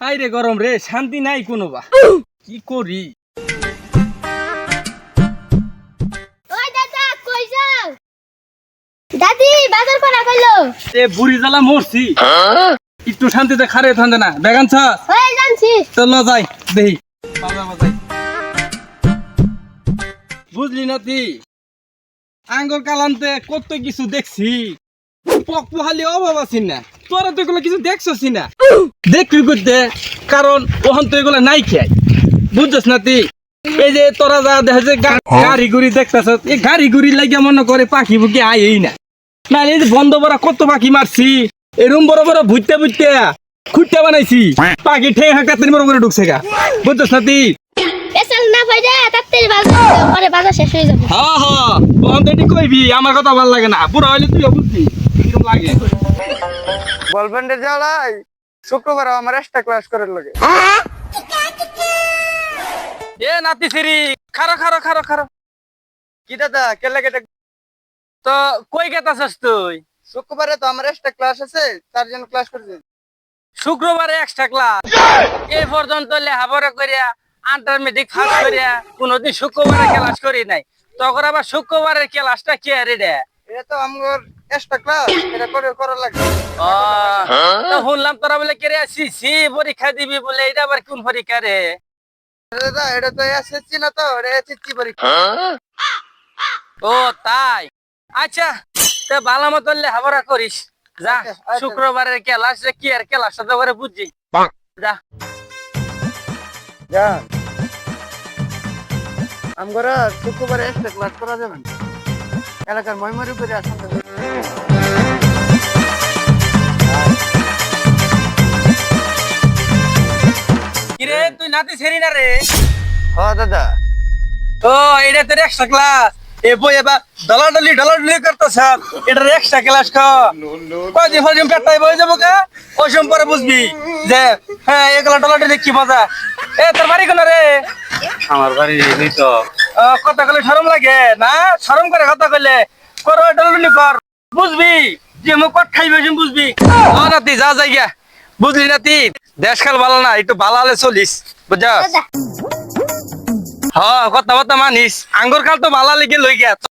I রে গরম রে শান্তি নাই কোনো বা কি করি? ওই দাদা কই যাও? দাদি বাজার করা কইলো এ বুড়ি জ্বালা মরছি। একটু শান্তিতে খারে থান্দে না। বেগান ছ হয়ে জানছি। চল যাই বাজাই। বুঝলি না তুই? আঙ্গুর কালান্তে কত কিছু দেখছি। পক পোহালি অভাব আছি না। তোরা তো এগুলো কিছু দেখছস না। দেখবি করতে কারণ ওখান তো এগুলো নাই খাই বুঝছস না তুই? এই যে তোরা যা দেখা যায় গা- গাড়ি গুড়ি দেখতেছ এই গাড়ি গুড়ি লাগিয়া মনে করে পাখি বুকি আই না। না এই যে বন্ধ বড় কত পাখি মারছি এরম বড় বড় ভুইতে ভুইতে খুঁটতে বানাইছি পাখি ঠে হাঁকাতে বড় করে ঢুকছে গা। বুঝছস না তুই? হয়ে যাবে। হ্যাঁ আমার কথা ভালো লাগে না। বুড়া হইলে তুই বুঝবি। কিরম লাগে। বলবেন্ডের জ্বালাই শুক্রবার আমার এক্সট্রা ক্লাস করার লাগে। এ নাতি সিরি খারো খারো খারো খারো কি দাদা কেলে কেটে তো কই গেতাছস তুই? শুক্রবারে তো আমার এক্সট্রা ক্লাস আছে তার জন্য ক্লাস করছি। শুক্রবারে এক্সট্রা ক্লাস এই পর্যন্ত লেখাপড়া করিয়া আন্টারমেডিক ফার্স্ট করিয়া কোনোদিন শুক্রবারে ক্লাস করি নাই। তখন আবার শুক্রবারের ক্লাসটা কে রে রে এটা তো আমার এক্সট্রা ক্লাস এটা করে করা লাগে শুনলাম তোরা বলে কে রে সি সি পরীক্ষা দিবি বলে এটা আবার কোন পরীক্ষা রে? দাদা এটা তো এসএসসি না তো এটা এসএসসি পরীক্ষা। ও তাই? আচ্ছা তা ভালো মতো লেখাপড়া করিস। যা আচ্ছা, আচ্ছা। শুক্রবারের ক্লাস রে কি আর করে বুঝছি যা। আমরা শুক্রবারে এক্সট্রা ক্লাস করা যাবে না? এলাকার ময়মরি করে আসুন কিরে তুই নাতি ছেড়ি না রে? হ দাদা। ও এটা তোর এক্সট্রা ক্লাস এ বই এবার ডলাডলি ডলাডলি করতেছ। এটার এক্সট্রা ক্লাস খ। ফলদিন পেটটাই বই যাব কা? ওই সময় পরে বুঝবি যে হ্যাঁ এগুলা ডলাডলি কি মজা? এ তোর বাড়ি কোন রে? আমার বাড়ি এই তো। কথা কলে শরম লাগে না? শরম করে কথা কইলে। কর ডলাডলি কর। বুঝবি? যে মুখ কট খাইবে সে বুঝবি। ও নাতি যা যাই গিয়া বুঝলি নাতি? দেশকাল ভালো না একটু ভালো হলে চলিস বুঝা হ্যাঁ কথা বার্তা মানিস। আঙ্গুর কাল তো ভালো লেগে লই গিয়া